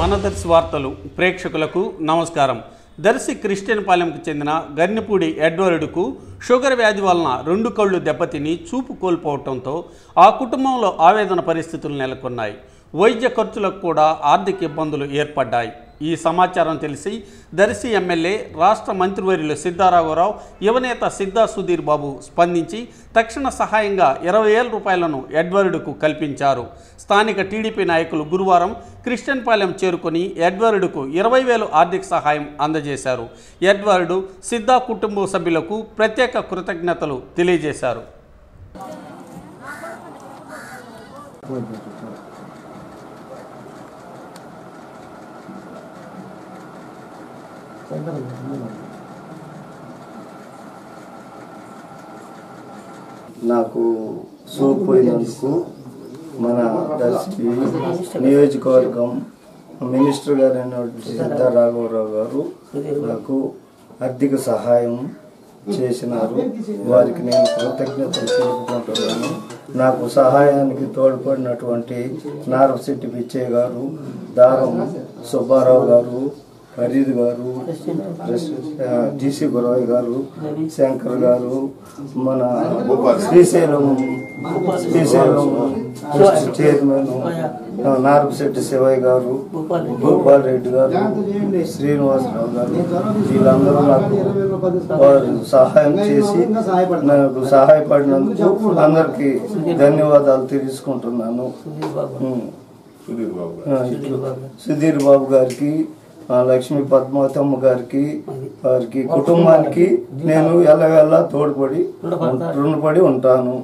మన దర్శి వార్తలు ప్రేక్షకులకు నమస్కారం. దర్శి క్రిస్టియన్ పాలెంకు చెందిన గర్నిపూడి ఎడ్వర్డ్కు షుగర్ వ్యాధి వలన రెండు కళ్ళు దెబ్బతిని చూపు కోల్పోవడంతో ఆ కుటుంబంలో ఆవేదన పరిస్థితులు నెలకొన్నాయి. వైద్య ఖర్చులకు కూడా ఆర్థిక ఇబ్బందులు ఏర్పడ్డాయి. ఈ సమాచారం తెలిసి దర్శి ఎమ్మెల్యే రాష్ట్ర మంత్రివర్యులు సిద్ధారాఘవరావు యువనేత సిద్ధా సుధీర్ బాబు స్పందించి తక్షణ సహాయంగా ఇరవై వేల రూపాయలను ఎడ్వర్డుకు కల్పించారు. స్థానిక టీడీపీ నాయకులు గురువారం క్రిస్టియన్పాలెం చేరుకొని ఎడ్వర్డ్కు ఇరవై వేలు ఆర్థిక సహాయం అందజేశారు. ఎడ్వర్డు సిద్ధా కుటుంబ సభ్యులకు ప్రత్యేక కృతజ్ఞతలు తెలియజేశారు. నాకు సూప్ పోయినందుకు మన దర్శి నియోజకవర్గం మినిస్టర్ గారు అయినటువంటి సిద్ధా రాఘవరావు గారు నాకు ఆర్థిక సహాయం చేసినారు. వారికి నేను కృతజ్ఞతలు తెలుపుకుంటున్నాను. నాకు సహాయానికి తోడ్పడినటువంటి నారసిట్టి పిచ్చయ్య గారు దారం సుబ్బారావు గారు ఫరీద్ గారు జీసీ గురవయ్య గారు శంకర్ గారు మన శ్రీశైలం శ్రీశైలం చైర్మన్ నారపశెట్టి శివయ్య గారు భూపాల్ రెడ్డి గారు శ్రీనివాసరావు గారు వీళ్ళందరూ నాకు వారు సహాయం చేసి నాకు సహాయపడినందుకు అందరికి ధన్యవాదాలు తెలుసుకుంటున్నాను. సుధీర్ బాబు గారికి లక్ష్మీ పద్మావతమ్మ గారికి వారికి కుటుంబానికి నేను ఎల్లవెల్లా తోడ్పడి రుణపడి ఉంటాను.